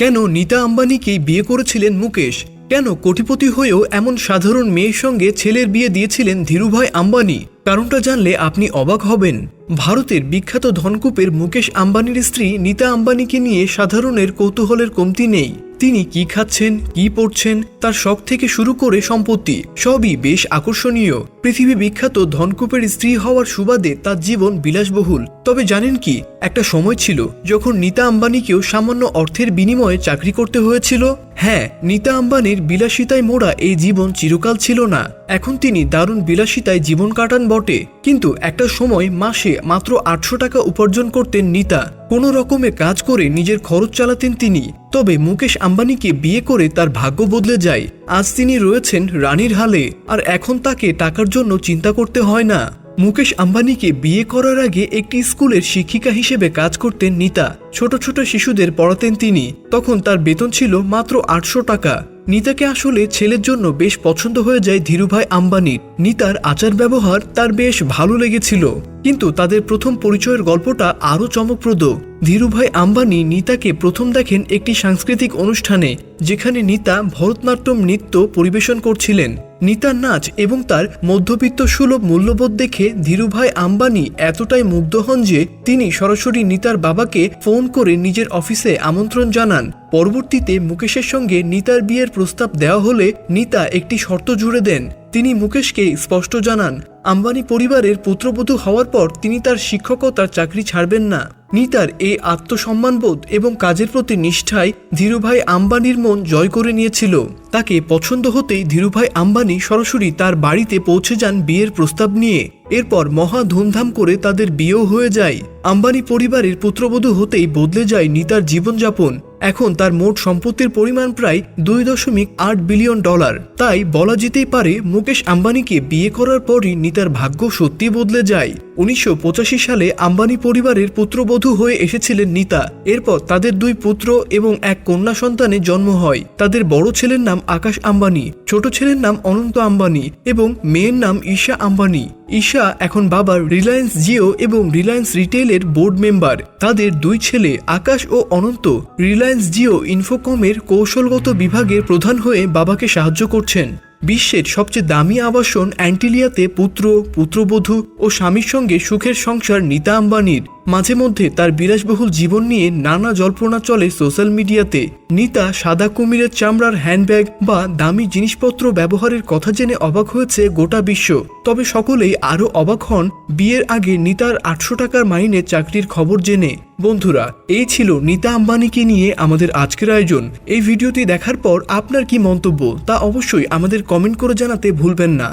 কেন নীতা আম্বানিকে বিয়ে করেছিলেন মুকেশ? কেন কোটিপতি হয়েও এমন সাধারণ মেয়ের সঙ্গে ছেলের বিয়ে দিয়েছিলেন ধীরুভাই আম্বানি? কারণটা জানলে আপনি অবাক হবেন। ভারতের বিখ্যাত ধনকূপের মুকেশ আম্বানির স্ত্রী নীতা আম্বানিকে নিয়ে সাধারণের কৌতূহলের কমতি নেই। তিনি কি খাচ্ছেন, কি পড়ছেন, তার শখ থেকে শুরু করে সম্পত্তি, সবই বেশ আকর্ষণীয়। পৃথিবী বিখ্যাত ধনকূপের স্ত্রী হওয়ার সুবাদে তার জীবন বিলাসবহুল। তবে জানেন কি, একটা সময় ছিল যখন নীতা আম্বানিকেও সামান্য অর্থের বিনিময়ে চাকরি করতে হয়েছিল। হ্যাঁ নীতা আম্বানির বিলাসিতায় মোড়া এই জীবন চিরকাল ছিল না। এখন তিনি দারুণ বিলাসিতায় জীবন কাটান বটে। কিন্তু একটা সময় মাসে মাত্র আটশো টাকা উপার্জন করতেন নীতা। কোনো রকমে কাজ করে নিজের খরচ চালাতেন তিনি। তবে মুকেশ আম্বানিকে বিয়ে করে তার ভাগ্য বদলে যায়। আজ তিনি রয়েছেন রানীর হালে, আর এখন তাকে টাকার জন্য চিন্তা করতে হয় না। মুকেশ আম্বানিকে বিয়ে করার আগে একটি স্কুলের শিক্ষিকা হিসেবে কাজ করতেন নিতা। ছোট ছোট শিশুদের পড়াতেন তিনি। তখন তার বেতন ছিল মাত্র আটশো টাকা। নিতাকে আসলে ছেলের জন্য বেশ পছন্দ হয়ে যায় ধীরুভাই আম্বানির নিতার আচার ব্যবহার তার বেশ ভালো লেগেছিল। কিন্তু তাদের প্রথম পরিচয়ের গল্পটা আরও চমকপ্রদ। ধীরুভাই আম্বানি নিতাকে প্রথম দেখেন একটি সাংস্কৃতিক অনুষ্ঠানে, যেখানে নিতা ভরতনাট্যম নৃত্য পরিবেশন করছিলেন। নিতার নাচ এবং তার মধ্যবিত্ত সুলভ মূল্যবোধ দেখে ধীরুভাই আম্বানি এতটাই মুগ্ধ হন যে তিনি সরাসরি নিতার বাবাকে ফোন করে নিজের অফিসে আমন্ত্রণ জানান। পরবর্তীতে মুকেশের সঙ্গে নিতার বিয়ের প্রস্তাব দেওয়া হলে নিতা একটি শর্ত জুড়ে দেন। তিনি মুকেশকে স্পষ্ট জানান, আম্বানি পরিবারের পুত্রবধূ হওয়ার পর তিনি তার শিক্ষকতার চাকরি ছাড়বেন না। নিতার এই আত্মসম্মানবোধ এবং কাজের প্রতি নিষ্ঠায় ধীরুভাই আম্বানির মন জয় করে নিয়েছিল। তাকে পছন্দ হতেই ধীরুভাই আম্বানি সরাসরি তার বাড়িতে পৌঁছে যান বিয়ের প্রস্তাব নিয়ে। এরপর মহা ধুমধাম করে তাদের বিয়েও হয়ে যায়। আম্বানি পরিবারের পুত্রবধূ হতেই বদলে যায় নিতার জীবনযাপন। এখন তার মোট সম্পত্তির পরিমাণ প্রায় দুই দশমিক আট বিলিয়ন ডলার। তাই বলা যেতেই পারে, মুকেশ আম্বানিকে বিয়ে করার পরই নিতার ভাগ্য সত্যি বদলে যায়। উনিশশো পঁচাশি সালে আম্বানি পরিবারের পুত্রবধূ হয়ে এসেছিলেন নিতা। এরপর তাদের দুই পুত্র এবং এক কন্যা সন্তানের জন্ম হয়। তাদের বড় ছেলের নাম আকাশ আম্বানি, ছোট ছেলের নাম অনন্ত আম্বানি এবং মেয়ের নাম ঈশা আম্বানি। ঈশা এখন বাবার রিলায়েন্স জিও এবং রিলায়েন্স রিটেলের বোর্ড মেম্বার। তাদের দুই ছেলে আকাশ ও অনন্ত রিলায়েন্স জিও ইনফোকমের কৌশলগত বিভাগের প্রধান হয়ে বাবাকে সাহায্য করছেন। বিশ্বের সবচেয়ে দামি আবাসন অ্যান্টিলিয়াতে পুত্র, পুত্রবধূ ও স্বামীর সঙ্গে সুখের সংসার নিতা আম্বানির। মাঝে মধ্যে তার বিলাসবহুল জীবন নিয়ে নানা জল্পনা চলে সোশ্যাল মিডিয়াতে। নিতা সাদা কুমিরের চামড়ার হ্যান্ডব্যাগ বা দামি জিনিসপত্র ব্যবহারের কথা জেনে অবাক হয়েছে গোটা বিশ্ব। তবে সকলেই আরও অবাক হন বিয়ের আগে নিতার আটশো টাকার মাইনে চাকরির খবর জেনে। বন্ধুরা, এই ছিল নিতা আম্বানিকে নিয়ে আমাদের আজকের আয়োজন। এই ভিডিওটি দেখার পর আপনার কি মন্তব্য তা অবশ্যই আমাদের কমেন্ট করে জানাতে ভুলবেন না।